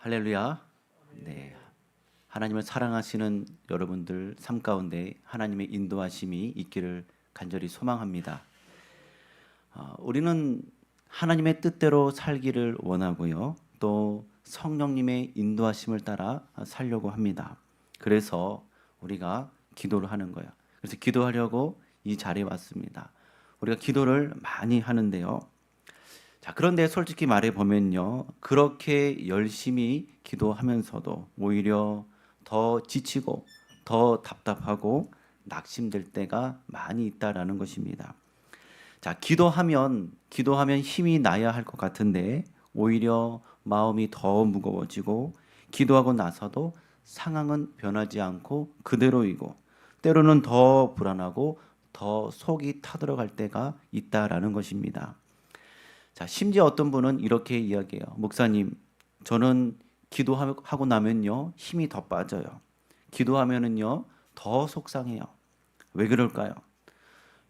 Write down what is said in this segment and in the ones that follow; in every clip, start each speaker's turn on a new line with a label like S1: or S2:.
S1: 할렐루야. 네. 하나님을 사랑하시는 여러분들 삶 가운데 하나님의 인도하심이 있기를 간절히 소망합니다. 어, 우리는 하나님의 뜻대로 살기를 원하고요. 또 성령님의 인도하심을 따라 살려고 합니다. 그래서 우리가 기도를 하는 거예요. 그래서 기도하려고 이 자리에 왔습니다. 우리가 기도를 많이 하는데요. 자, 그런데 솔직히 말해 보면요. 그렇게 열심히 기도하면서도 오히려 더 지치고 더 답답하고 낙심될 때가 많이 있다라는 것입니다. 자, 기도하면 기도하면 힘이 나야 할 것 같은데 오히려 마음이 더 무거워지고 기도하고 나서도 상황은 변하지 않고 그대로이고 때로는 더 불안하고 더 속이 타들어갈 때가 있다라는 것입니다. 자, 심지어 어떤 분은 이렇게 이야기해요. 목사님, 저는 기도하고 나면요, 힘이 더 빠져요. 기도하면은요, 더 속상해요. 왜 그럴까요?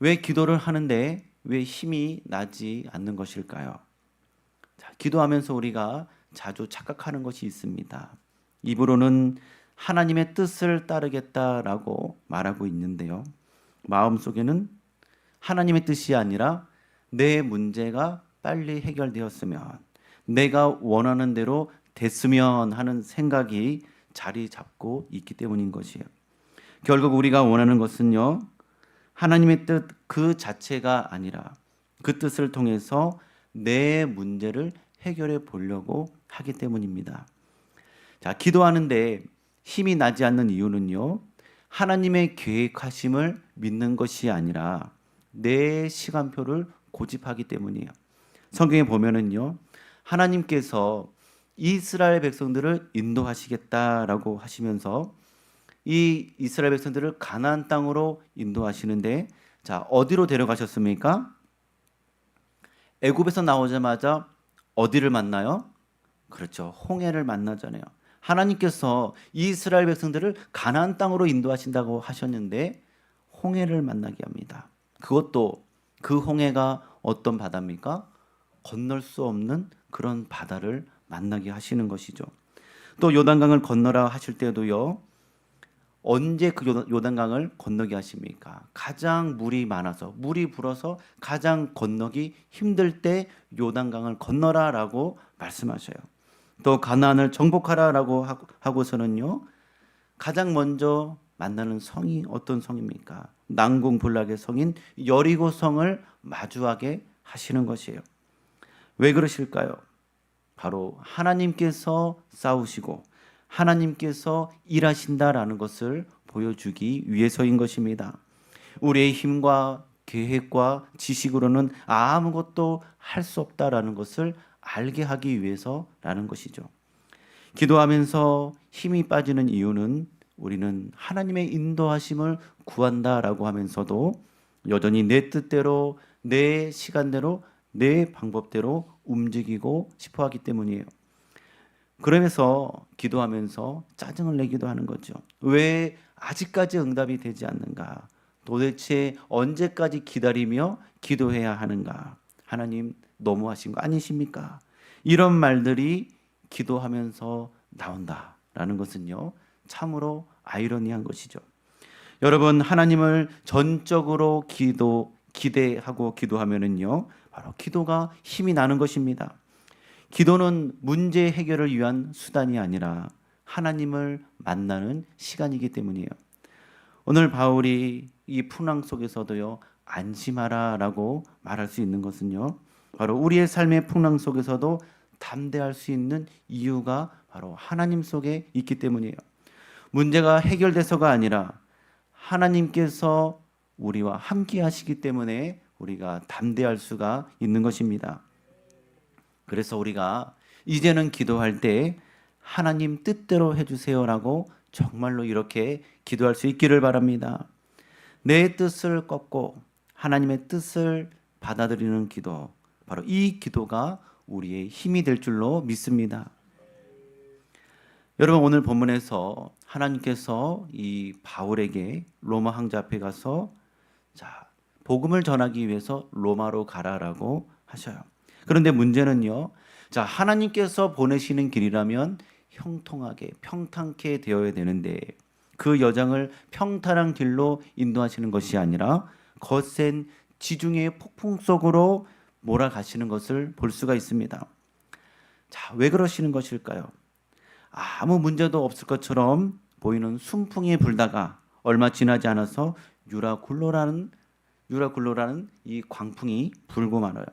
S1: 왜 기도를 하는데 왜 힘이 나지 않는 것일까요? 자, 기도하면서 우리가 자주 착각하는 것이 있습니다. 입으로는 하나님의 뜻을 따르겠다라고 말하고 있는데요. 마음속에는 하나님의 뜻이 아니라 내 문제가 빨리 해결되었으면 내가 원하는 대로 됐으면 하는 생각이 자리 잡고 있기 때문인 것이에요. 결국 우리가 원하는 것은요. 하나님의 뜻 그 자체가 아니라 그 뜻을 통해서 내 문제를 해결해 보려고 하기 때문입니다. 자, 기도하는데 힘이 나지 않는 이유는요. 하나님의 계획하심을 믿는 것이 아니라 내 시간표를 고집하기 때문이에요. 성경에 보면은요. 하나님께서 이스라엘 백성들을 인도하시겠다라고 하시면서 이 이스라엘 백성들을 가나안 땅으로 인도하시는데 자, 어디로 데려가셨습니까? 애굽에서 나오자마자 어디를 만나요? 그렇죠. 홍해를 만나잖아요. 하나님께서 이스라엘 백성들을 가나안 땅으로 인도하신다고 하셨는데 홍해를 만나게 합니다. 그것도 그 홍해가 어떤 바다입니까? 건널 수 없는 그런 바다를 만나게 하시는 것이죠. 또 요단강을 건너라 하실 때도요. 언제 그 요- 요단강을 건너게 하십니까? 가장 물이 많아서 물이 불어서 가장 건너기 힘들 때 요단강을 건너라라고 말씀하셔요. 또 가나안을 정복하라라고 하고- 하고서는요. 가장 먼저 만나는 성이 어떤 성입니까? 난공불락의 성인 여리고 성을 마주하게 하시는 것이에요. 왜 그러실까요? 바로 하나님께서 싸우시고 하나님께서 일하신다라는 것을 보여주기 위해서인 것입니다. 우리의 힘과 계획과 지식으로는 아무것도 할 수 없다라는 것을 알게 하기 위해서라는 것이죠. 기도하면서 힘이 빠지는 이유는 우리는 하나님의 인도하심을 구한다라고 하면서도 여전히 내 뜻대로 내 시간대로 내 방법대로 움직이고 싶어 하기 때문이에요. 그러면서 기도하면서 짜증을 내기도 하는 거죠. 왜 아직까지 응답이 되지 않는가? 도대체 언제까지 기다리며 기도해야 하는가? 하나님 너무하신 거 아니십니까? 이런 말들이 기도하면서 나온다라는 것은요. 참으로 아이러니한 것이죠. 여러분 하나님을 전적으로 기도 기대하고 기도하면은요. 바로 기도가 힘이 나는 것입니다. 기도는 문제 해결을 위한 수단이 아니라 하나님을 만나는 시간이기 때문이에요. 오늘 바울이 이 풍랑 속에서도요 안심하라 라고 말할 수 있는 것은요 바로 우리의 삶의 풍랑 속에서도 담대할 수 있는 이유가 바로 하나님 속에 있기 때문이에요. 문제가 해결돼서가 아니라 하나님께서 우리와 함께 하시기 때문에 우리가 담대할 수가 있는 것입니다. 그래서 우리가 이제는 기도할 때 하나님 뜻대로 해주세요라고 정말로 이렇게 기도할 수 있기를 바랍니다. 내 뜻을 꺾고 하나님의 뜻을 받아들이는 기도, 바로 이 기도가 우리의 힘이 될 줄로 믿습니다. 여러분 오늘 본문에서 하나님께서 이 바울에게 로마 황제 앞에 가서 자 복음을 전하기 위해서 로마로 가라라고 하셔요. 그런데 문제는요. 자 하나님께서 보내시는 길이라면 형통하게 평탄케 되어야 되는데 그 여정을 평탄한 길로 인도하시는 것이 아니라 거센 지중해 폭풍 속으로 몰아가시는 것을 볼 수가 있습니다. 자, 왜 그러시는 것일까요? 아무 문제도 없을 것처럼 보이는 순풍이 불다가 얼마 지나지 않아서 유라 굴로라는 유라굴로라는 이 광풍이 불고 말아요.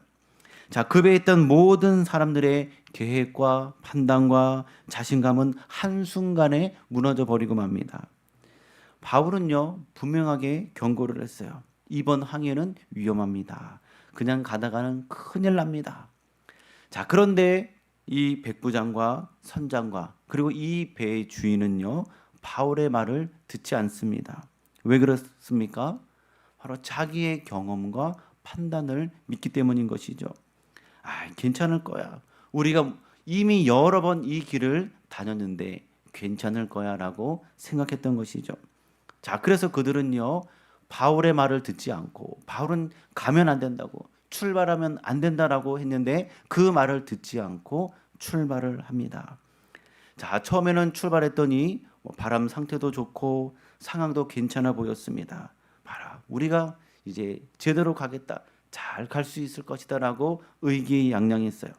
S1: 자, 그 배에 있던 모든 사람들의 계획과 판단과 자신감은 한순간에 무너져 버리고 맙니다. 바울은요, 분명하게 경고를 했어요. 이번 항해는 위험합니다. 그냥 가다가는 큰일 납니다. 자, 그런데 이 백부장과 선장과 그리고 이 배의 주인은요, 바울의 말을 듣지 않습니다. 왜 그렇습니까? 바로 자기의 경험과 판단을 믿기 때문인 것이죠. 아, 괜찮을 거야. 우리가 이미 여러 번 이 길을 다녔는데 괜찮을 거야라고 생각했던 것이죠. 자, 그래서 그들은요. 바울의 말을 듣지 않고 바울은 가면 안 된다고 출발하면 안 된다라고 했는데 그 말을 듣지 않고 출발을 합니다. 자, 처음에는 출발했더니 뭐 바람 상태도 좋고 상황도 괜찮아 보였습니다. 우리가 이제 제대로 가겠다. 잘 갈 수 있을 것이다라고 의기양양했어요.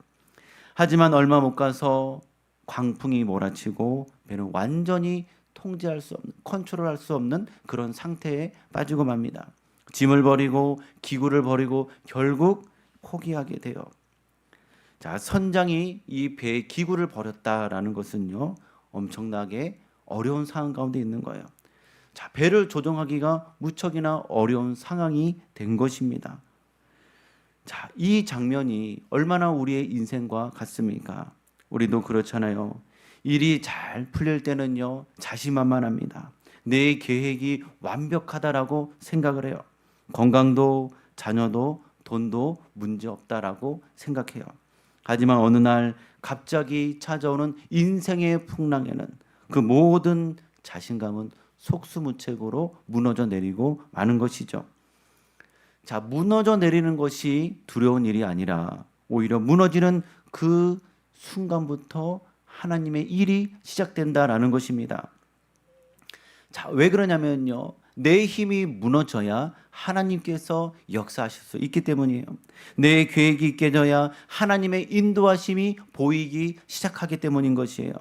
S1: 하지만 얼마 못 가서 광풍이 몰아치고 배는 완전히 통제할 수 없는 컨트롤할 수 없는 그런 상태에 빠지고 맙니다. 짐을 버리고 기구를 버리고 결국 포기하게 돼요. 자, 선장이 이 배의 기구를 버렸다라는 것은요. 엄청나게 어려운 상황 가운데 있는 거예요. 자, 배를 조종하기가 무척이나 어려운 상황이 된 것입니다. 자, 이 장면이 얼마나 우리의 인생과 같습니까? 우리도 그렇잖아요. 일이 잘 풀릴 때는요, 자신만만합니다. 내 계획이 완벽하다라고 생각을 해요. 건강도, 자녀도, 돈도 문제 없다라고 생각해요. 하지만 어느 날 갑자기 찾아오는 인생의 풍랑에는 그 모든 자신감은 속수무책으로 무너져 내리고 마는 것이죠. 자, 무너져 내리는 것이 두려운 일이 아니라 오히려 무너지는 그 순간부터 하나님의 일이 시작된다라는 것입니다. 자, 왜 그러냐면요. 내 힘이 무너져야 하나님께서 역사하실 수 있기 때문이에요. 내 계획이 깨져야 하나님의 인도하심이 보이기 시작하기 때문인 것이에요.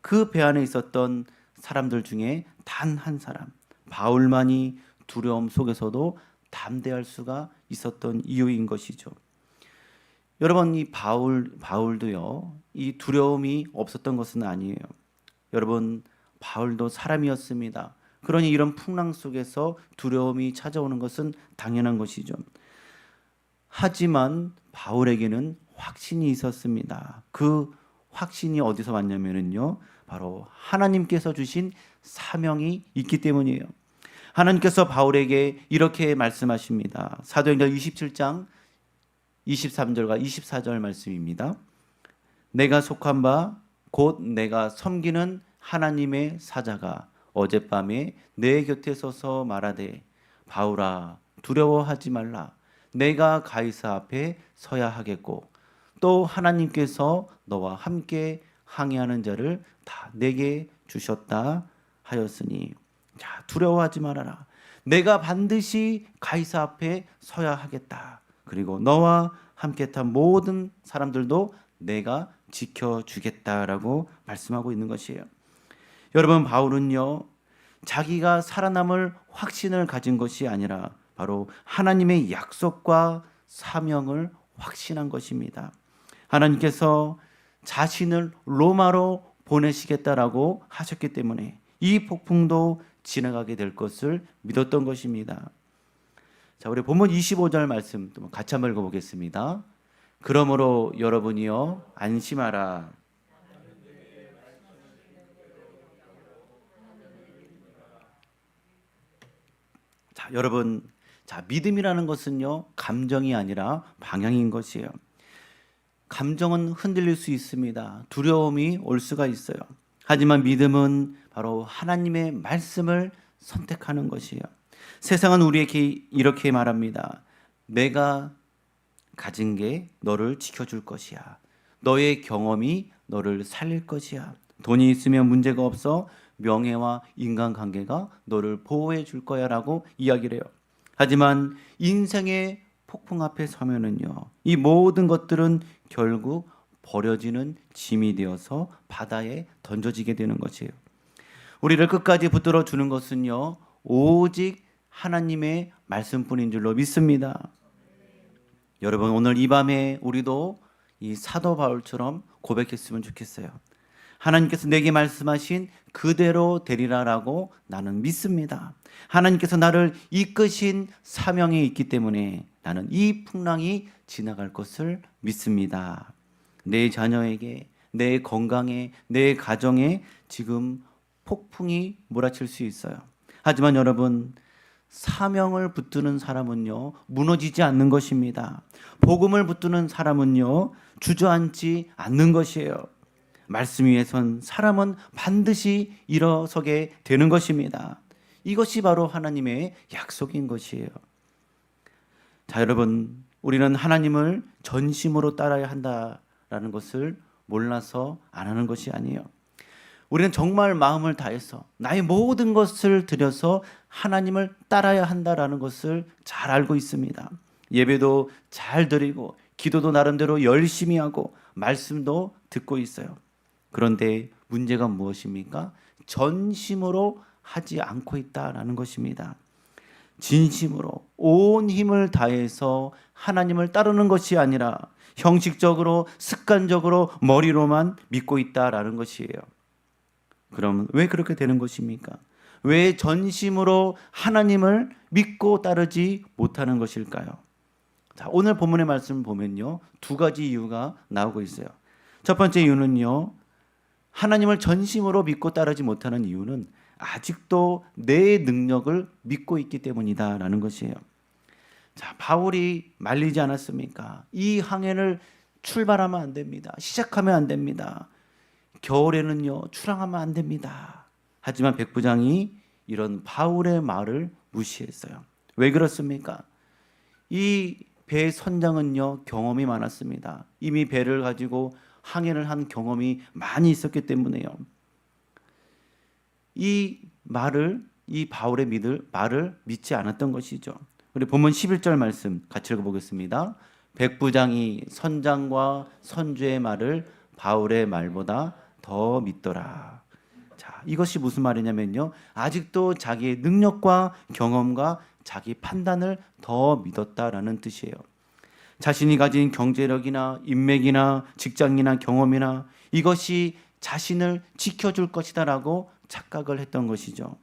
S1: 그 배 안에 있었던 사람들 중에 단 한 사람, 바울만이 두려움 속에서도 담대할 수가 있었던 이유인 것이죠. 여러분 이 바울 바울도요. 이 두려움이 없었던 것은 아니에요. 여러분 바울도 사람이었습니다. 그러니 이런 풍랑 속에서 두려움이 찾아오는 것은 당연한 것이죠. 하지만 바울에게는 확신이 있었습니다. 그 확신이 어디서 왔냐면은요. 바로 하나님께서 주신 사명이 있기 때문이에요. 하나님께서 바울에게 이렇게 말씀하십니다. 사도행전 27장 23절과 24절 말씀입니다. 내가 속한 바 곧 내가 섬기는 하나님의 사자가 어젯밤에 내 곁에 서서 말하되 바울아 두려워하지 말라 내가 가이사 앞에 서야 하겠고 또 하나님께서 너와 함께 항해하는 자를 다 내게 주셨다 하였으니 자 두려워하지 말아라 내가 반드시 가이사 앞에 서야 하겠다 그리고 너와 함께 탄 모든 사람들도 내가 지켜 주겠다라고 말씀하고 있는 것이에요. 여러분 바울은요 자기가 살아남을 확신을 가진 것이 아니라 바로 하나님의 약속과 사명을 확신한 것입니다. 하나님께서 자신을 로마로 보내시겠다라고 하셨기 때문에 이 폭풍도 지나가게 될 것을 믿었던 것입니다. 자, 우리 본문 25절 말씀 같이 한번 읽어 보겠습니다. 그러므로 여러분이요 안심하라. 자, 여러분, 자 믿음이라는 것은요 감정이 아니라 방향인 것이에요. 감정은 흔들릴 수 있습니다. 두려움이 올 수가 있어요. 하지만 믿음은 바로 하나님의 말씀을 선택하는 것이에요. 세상은 우리에게 이렇게 말합니다. 내가 가진 게 너를 지켜줄 것이야. 너의 경험이 너를 살릴 것이야. 돈이 있으면 문제가 없어 명예와 인간관계가 너를 보호해 줄 거야 라고 이야기를 해요. 하지만 인생의 폭풍 앞에 서면은요. 이 모든 것들은 결국 버려지는 짐이 되어서 바다에 던져지게 되는 것이에요. 우리를 끝까지 붙들어 주는 것은요. 오직 하나님의 말씀뿐인 줄로 믿습니다. 여러분 오늘 이 밤에 우리도 이 사도 바울처럼 고백했으면 좋겠어요. 하나님께서 내게 말씀하신 그대로 되리라라고 나는 믿습니다. 하나님께서 나를 이끄신 사명이 있기 때문에 나는 이 풍랑이 지나갈 것을 믿습니다. 내 자녀에게, 내 건강에, 내 가정에 지금 폭풍이 몰아칠 수 있어요. 하지만 여러분, 사명을 붙드는 사람은요, 무너지지 않는 것입니다. 복음을 붙드는 사람은요, 주저앉지 않는 것이에요. 말씀 위에 선 사람은 반드시 일어서게 되는 것입니다. 이것이 바로 하나님의 약속인 것이에요. 자, 여러분, 우리는 하나님을 전심으로 따라야 한다라는 것을 몰라서 안 하는 것이 아니에요. 우리는 정말 마음을 다해서 나의 모든 것을 들여서 하나님을 따라야 한다라는 것을 잘 알고 있습니다. 예배도 잘 드리고 기도도 나름대로 열심히 하고 말씀도 듣고 있어요. 그런데 문제가 무엇입니까? 전심으로 하지 않고 있다라는 것입니다. 진심으로 온 힘을 다해서 하나님을 따르는 것이 아니라 형식적으로 습관적으로 머리로만 믿고 있다라는 것이에요. 그럼 왜 그렇게 되는 것입니까? 왜 전심으로 하나님을 믿고 따르지 못하는 것일까요? 자, 오늘 본문의 말씀을 보면요. 두 가지 이유가 나오고 있어요. 첫 번째 이유는요. 하나님을 전심으로 믿고 따르지 못하는 이유는 아직도 내 능력을 믿고 있기 때문이다라는 것이에요. 자, 바울이 말리지 않았습니까? 이 항해를 출발하면 안 됩니다. 시작하면 안 됩니다. 겨울에는요, 출항하면 안 됩니다. 하지만 백부장이 이런 바울의 말을 무시했어요. 왜 그렇습니까? 이배 선장은요, 경험이 많았습니다. 이미 배를 가지고 항해를 한 경험이 많이 있었기 때문에요. 이 말을 이 바울의 믿을 말을 믿지 않았던 것이죠. 우리 본문 11절 말씀 같이 읽어보겠습니다. 백부장이 선장과 선주의 말을 바울의 말보다 더 믿더라. 자, 이것이 무슨 말이냐면요. 아직도 자기의 능력과 경험과 자기 판단을 더 믿었다라는 뜻이에요. 자신이 가진 경제력이나 인맥이나 직장이나 경험이나 이것이 자신을 지켜줄 것이다라고 착각을 했던 것이죠.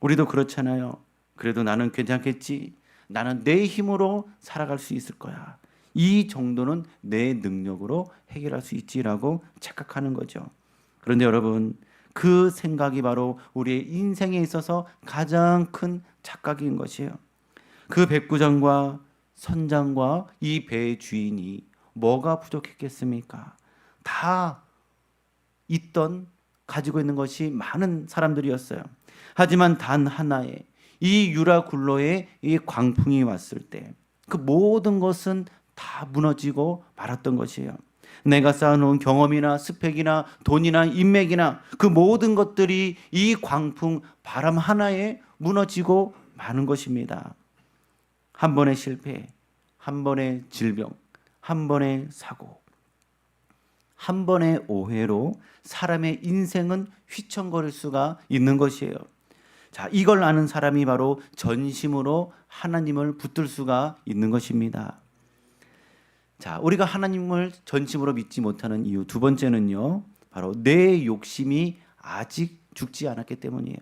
S1: 우리도 그렇잖아요. 그래도 나는 괜찮겠지. 나는 내 힘으로 살아갈 수 있을 거야. 이 정도는 내 능력으로 해결할 수 있지라고 착각하는 거죠. 그런데 여러분, 그 생각이 바로 우리의 인생에 있어서 가장 큰 착각인 것이에요. 그 백구장과 선장과 이 배의 주인이 뭐가 부족했겠습니까? 다 있던 가지고 있는 것이 많은 사람들이었어요. 하지만 단 하나의 이 유라 굴로의 이 광풍이 왔을 때 그 모든 것은 다 무너지고 말았던 것이에요. 내가 쌓아놓은 경험이나 스펙이나 돈이나 인맥이나 그 모든 것들이 이 광풍 바람 하나에 무너지고 마는 것입니다. 한 번의 실패, 한 번의 질병, 한 번의 사고, 한 번의 오해로 사람의 인생은 휘청거릴 수가 있는 것이에요. 자, 이걸 아는 사람이 바로 전심으로 하나님을 붙들 수가 있는 것입니다. 자, 우리가 하나님을 전심으로 믿지 못하는 이유 두 번째는요. 바로 내 욕심이 아직 죽지 않았기 때문이에요.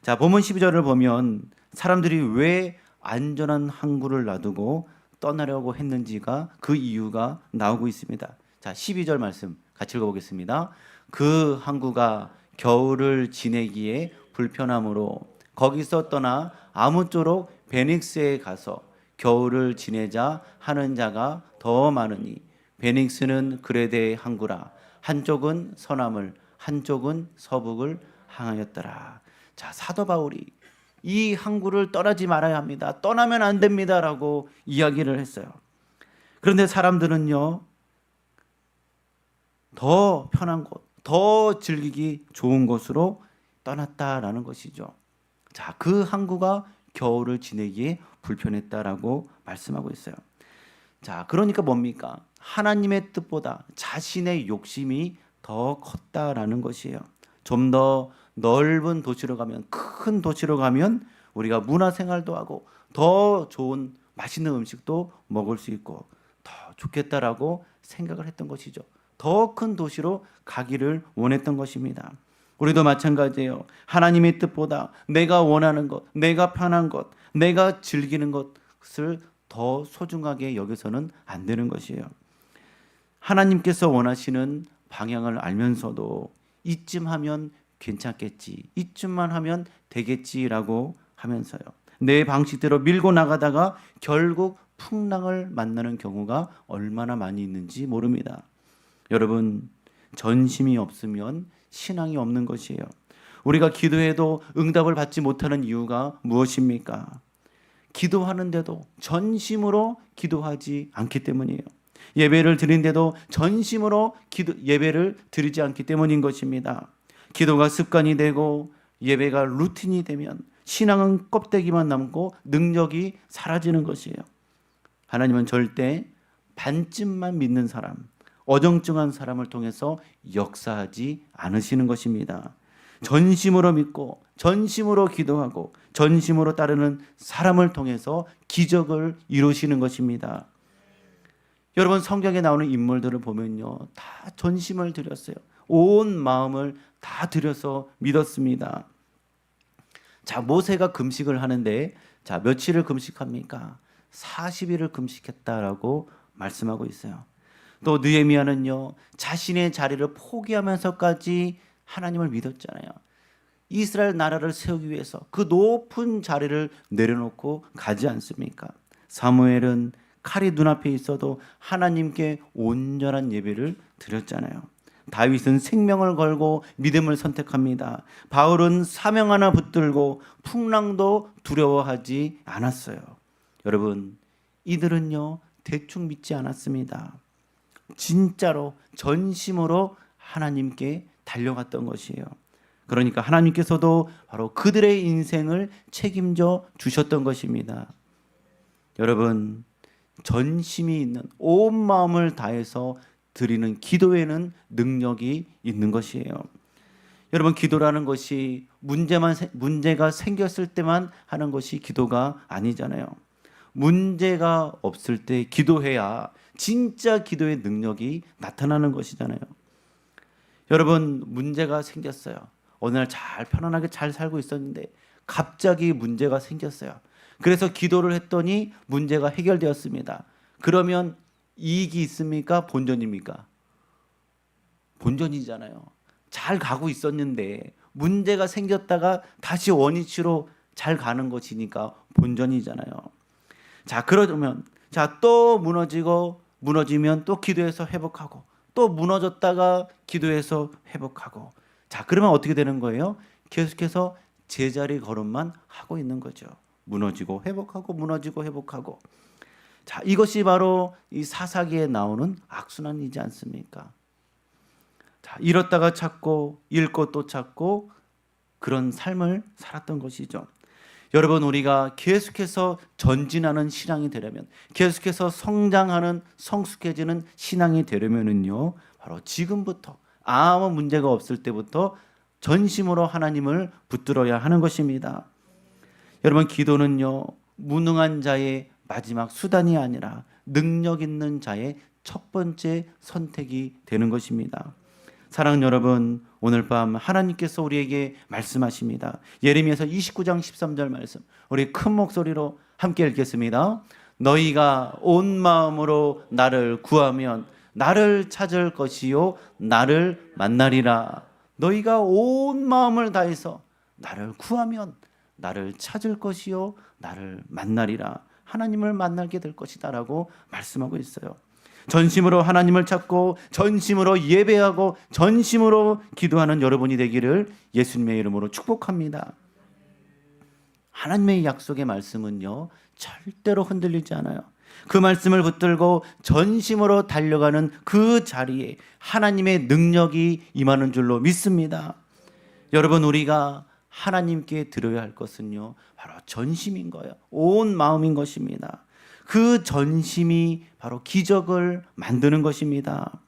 S1: 자, 본문 12절을 보면 사람들이 왜 안전한 항구를 놔두고 떠나려고 했는지가 그 이유가 나오고 있습니다. 자, 12절 말씀 같이 읽어보겠습니다. 그 항구가 겨울을 지내기에 불편함으로 거기서 떠나 아무쪼록 베닉스에 가서 겨울을 지내자 하는 자가 더 많으니 베닉스는 그레데의 항구라 한쪽은 서남을 한쪽은 서북을 향하였더라. 자 사도 바울이 이 항구를 떠나지 말아야 합니다. 떠나면 안 됩니다라고 이야기를 했어요. 그런데 사람들은요 더 편한 곳, 더 즐기기 좋은 곳으로 떠났다라는 것이죠. 자, 그 항구가 겨울을 지내기에 불편했다라고 말씀하고 있어요. 자, 그러니까 뭡니까? 하나님의 뜻보다 자신의 욕심이 더 컸다라는 것이에요. 좀더 넓은 도시로 가면 큰 도시로 가면 우리가 문화 생활도 하고 더 좋은 맛있는 음식도 먹을 수 있고 더 좋겠다라고 생각을 했던 것이죠. 더 큰 도시로 가기를 원했던 것입니다. 우리도 마찬가지예요. 하나님의 뜻보다 내가 원하는 것, 내가 편한 것, 내가 즐기는 것을 더 소중하게 여기서는 안 되는 것이에요. 하나님께서 원하시는 방향을 알면서도 이쯤 하면 괜찮겠지, 이쯤만 하면 되겠지라고 하면서요. 내 방식대로 밀고 나가다가 결국 풍랑을 만나는 경우가 얼마나 많이 있는지 모릅니다. 여러분, 전심이 없으면 신앙이 없는 것이에요. 우리가 기도해도 응답을 받지 못하는 이유가 무엇입니까? 기도하는데도 전심으로 기도하지 않기 때문이에요. 예배를 드린데도 전심으로 기도, 예배를 드리지 않기 때문인 것입니다. 기도가 습관이 되고 예배가 루틴이 되면 신앙은 껍데기만 남고 능력이 사라지는 것이에요. 하나님은 절대 반쯤만 믿는 사람, 어정쩡한 사람을 통해서 역사하지 않으시는 것입니다. 전심으로 믿고 전심으로 기도하고 전심으로 따르는 사람을 통해서 기적을 이루시는 것입니다. 여러분 성경에 나오는 인물들을 보면요. 다 전심을 들였어요. 온 마음을 다 들여서 믿었습니다. 자, 모세가 금식을 하는데 자, 며칠을 금식합니까? 40일을 금식했다라고 말씀하고 있어요. 또 느헤미야는요. 자신의 자리를 포기하면서까지 하나님을 믿었잖아요. 이스라엘 나라를 세우기 위해서 그 높은 자리를 내려놓고 가지 않습니까? 사무엘은 칼이 눈앞에 있어도 하나님께 온전한 예배를 드렸잖아요. 다윗은 생명을 걸고 믿음을 선택합니다. 바울은 사명 하나 붙들고 풍랑도 두려워하지 않았어요. 여러분, 이들은요, 대충 믿지 않았습니다. 진짜로 전심으로 하나님께 달려갔던 것이에요. 그러니까 하나님께서도 바로 그들의 인생을 책임져 주셨던 것입니다. 여러분, 전심이 있는 온 마음을 다해서 드리는 기도에는 능력이 있는 것이에요. 여러분, 기도라는 것이 문제만 문제가 생겼을 때만 하는 것이 기도가 아니잖아요. 문제가 없을 때 기도해야 진짜 기도의 능력이 나타나는 것이잖아요. 여러분, 문제가 생겼어요. 어느 날 잘 편안하게 잘 살고 있었는데 갑자기 문제가 생겼어요. 그래서 기도를 했더니 문제가 해결되었습니다. 그러면 이익이 있습니까? 본전입니까? 본전이잖아요. 잘 가고 있었는데 문제가 생겼다가 다시 원위치로 잘 가는 것이니까 본전이잖아요. 자, 그러면 자, 또 무너지고 무너지면 또 기도해서 회복하고 또 무너졌다가 기도해서 회복하고 자, 그러면 어떻게 되는 거예요? 계속해서 제자리 걸음만 하고 있는 거죠. 무너지고 회복하고 무너지고 회복하고 자, 이것이 바로 이 사사기에 나오는 악순환이지 않습니까? 자, 잃었다가 찾고 잃고 또 찾고 그런 삶을 살았던 것이죠. 여러분 우리가 계속해서 전진하는 신앙이 되려면 계속해서 성장하는 성숙해지는 신앙이 되려면은요. 바로 지금부터 아무 문제가 없을 때부터 전심으로 하나님을 붙들어야 하는 것입니다. 여러분 기도는요. 무능한 자의 마지막 수단이 아니라 능력 있는 자의 첫 번째 선택이 되는 것입니다. 사랑 여러분, 오늘 밤 하나님께서 우리에게 말씀하십니다. 예레미야서 29장 13절 말씀. 우리 큰 목소리로 함께 읽겠습니다. 너희가 온 마음으로 나를 구하면 나를 찾을 것이요 나를 만나리라. 너희가 온 마음을 다해서 나를 구하면 나를 찾을 것이요 나를 만나리라. 하나님을 만나게 될 것이다라고 말씀하고 있어요. 전심으로 하나님을 찾고 전심으로 예배하고 전심으로 기도하는 여러분이 되기를 예수님의 이름으로 축복합니다. 하나님의 약속의 말씀은요 절대로 흔들리지 않아요. 그 말씀을 붙들고 전심으로 달려가는 그 자리에 하나님의 능력이 임하는 줄로 믿습니다. 여러분 우리가 하나님께 드려야 할 것은요 바로 전심인 거예요. 온 마음인 것입니다. 그 전심이 바로 기적을 만드는 것입니다.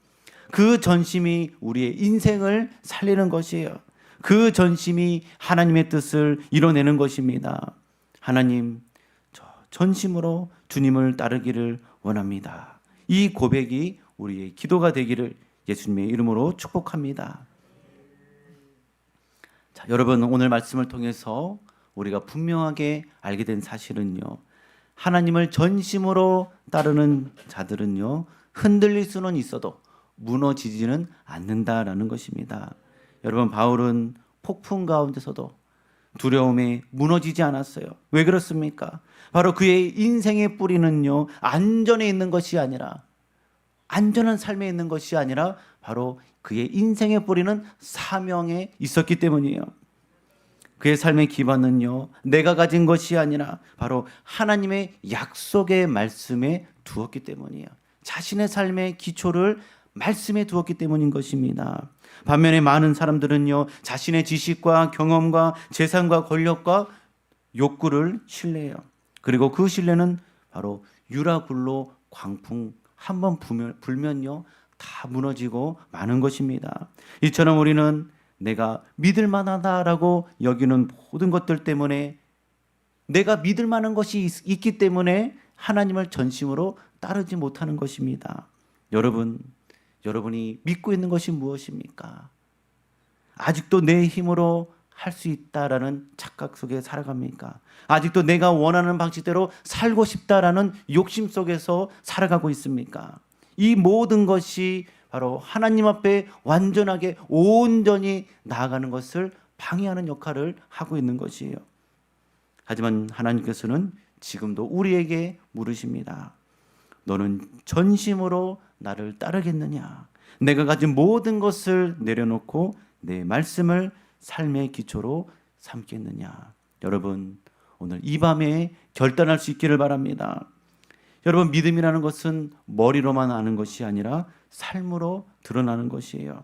S1: 그 전심이 우리의 인생을 살리는 것이에요. 그 전심이 하나님의 뜻을 이뤄내는 것입니다. 하나님, 저 전심으로 주님을 따르기를 원합니다. 이 고백이 우리의 기도가 되기를 예수님의 이름으로 축복합니다. 자, 여러분 오늘 말씀을 통해서 우리가 분명하게 알게 된 사실은요. 하나님을 전심으로 따르는 자들은요. 흔들릴 수는 있어도 무너지지는 않는다라는 것입니다. 여러분 바울은 폭풍 가운데서도 두려움에 무너지지 않았어요. 왜 그렇습니까? 바로 그의 인생의 뿌리는요. 안전에 있는 것이 아니라 안전한 삶에 있는 것이 아니라 바로 그의 인생의 뿌리는 사명에 있었기 때문이에요. 그의 삶의 기반은요, 내가 가진 것이 아니라 바로 하나님의 약속의 말씀에 두었기 때문이에요. 자신의 삶의 기초를 말씀에 두었기 때문인 것입니다. 반면에 많은 사람들은요, 자신의 지식과 경험과 재산과 권력과 욕구를 신뢰해요. 그리고 그 신뢰는 바로 유라굴로 광풍 한번 불면요, 다 무너지고 마는 것입니다. 이처럼 우리는 내가 믿을 만하다라고 여기는 모든 것들 때문에 내가 믿을 만한 것이 있, 있기 때문에 하나님을 전심으로 따르지 못하는 것입니다. 여러분, 여러분이 믿고 있는 것이 무엇입니까? 아직도 내 힘으로 할 수 있다라는 착각 속에 살아갑니까? 아직도 내가 원하는 방식대로 살고 싶다라는 욕심 속에서 살아가고 있습니까? 이 모든 것이 바로 하나님 앞에 완전하게 온전히 나아가는 것을 방해하는 역할을 하고 있는 것이에요. 하지만 하나님께서는 지금도 우리에게 물으십니다. 너는 전심으로 나를 따르겠느냐? 내가 가진 모든 것을 내려놓고 내 말씀을 삶의 기초로 삼겠느냐? 여러분, 오늘 이 밤에 결단할 수 있기를 바랍니다. 여러분, 믿음이라는 것은 머리로만 아는 것이 아니라 삶으로 드러나는 것이에요.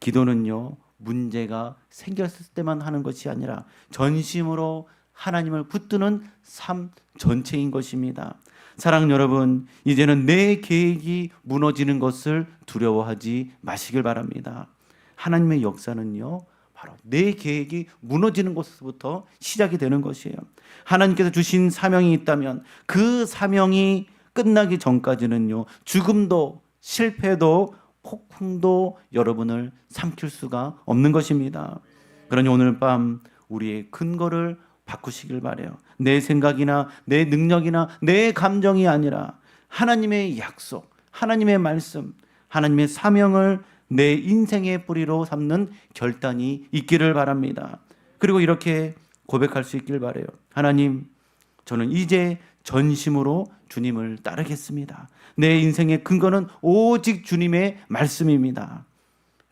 S1: 기도는요, 문제가 생겼을 때만 하는 것이 아니라 전심으로 하나님을 붙드는 삶 전체인 것입니다. 사랑 여러분, 이제는 내 계획이 무너지는 것을 두려워하지 마시길 바랍니다. 하나님의 역사는요, 바로 내 계획이 무너지는 것부터 시작이 되는 것이에요. 하나님께서 주신 사명이 있다면 그 사명이 끝나기 전까지는요, 죽음도 실패도 폭풍도 여러분을 삼킬 수가 없는 것입니다. 그러니 오늘 밤 우리의 근거를 바꾸시길 바래요. 내 생각이나 내 능력이나 내 감정이 아니라 하나님의 약속, 하나님의 말씀, 하나님의 사명을 내 인생의 뿌리로 삼는 결단이 있기를 바랍니다. 그리고 이렇게 고백할 수 있길 바래요. 하나님, 저는 이제 전심으로 주님을 따르겠습니다. 내 인생의 근거는 오직 주님의 말씀입니다.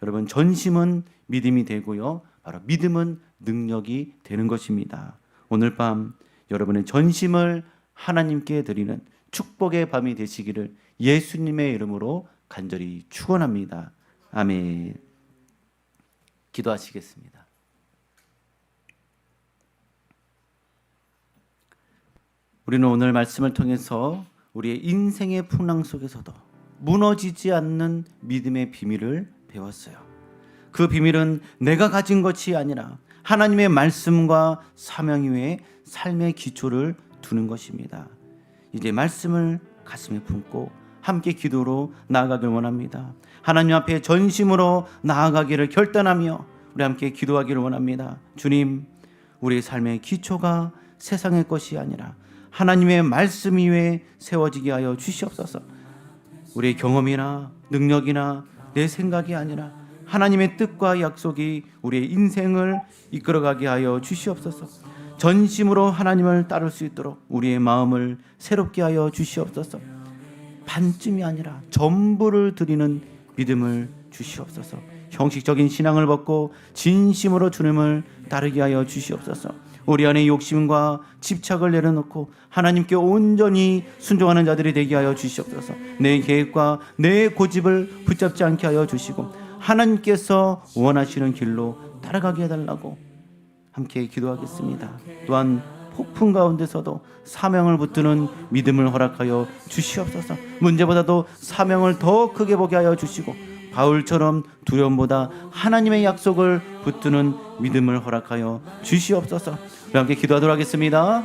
S1: 여러분, 전심은 믿음이 되고요. 바로 믿음은 능력이 되는 것입니다. 오늘 밤 여러분의 전심을 하나님께 드리는 축복의 밤이 되시기를 예수님의 이름으로 간절히 축원합니다. 아멘. 기도하시겠습니다. 우리는 오늘 말씀을 통해서 우리의 인생의 풍랑 속에서도 무너지지 않는 믿음의 비밀을 배웠어요. 그 비밀은 내가 가진 것이 아니라 하나님의 말씀과 사명 위에 삶의 기초를 두는 것입니다. 이제 말씀을 가슴에 품고 함께 기도로 나아가길 원합니다. 하나님 앞에 전심으로 나아가기를 결단하며 우리 함께 기도하기를 원합니다. 주님, 우리의 삶의 기초가 세상의 것이 아니라 하나님의 말씀 위에 세워지게 하여 주시옵소서. 우리의 경험이나 능력이나 내 생각이 아니라 하나님의 뜻과 약속이 우리의 인생을 이끌어가게 하여 주시옵소서. 전심으로 하나님을 따를 수 있도록 우리의 마음을 새롭게 하여 주시옵소서. 반쯤이 아니라 전부를 드리는 믿음을 주시옵소서. 형식적인 신앙을 벗고 진심으로 주님을 따르게 하여 주시옵소서. 우리 안에 욕심과 집착을 내려놓고 하나님께 온전히 순종하는 자들이 되게 하여 주시옵소서. 내 계획과 내 고집을 붙잡지 않게 하여 주시고 하나님께서 원하시는 길로 따라가게 해달라고 함께 기도하겠습니다. 또한 폭풍 가운데서도 사명을 붙드는 믿음을 허락하여 주시옵소서. 문제보다도 사명을 더 크게 보게 하여 주시고 바울처럼 두려움보다 하나님의 약속을 붙드는 믿음을 허락하여 주시옵소서. 함께 기도하도록 하겠습니다.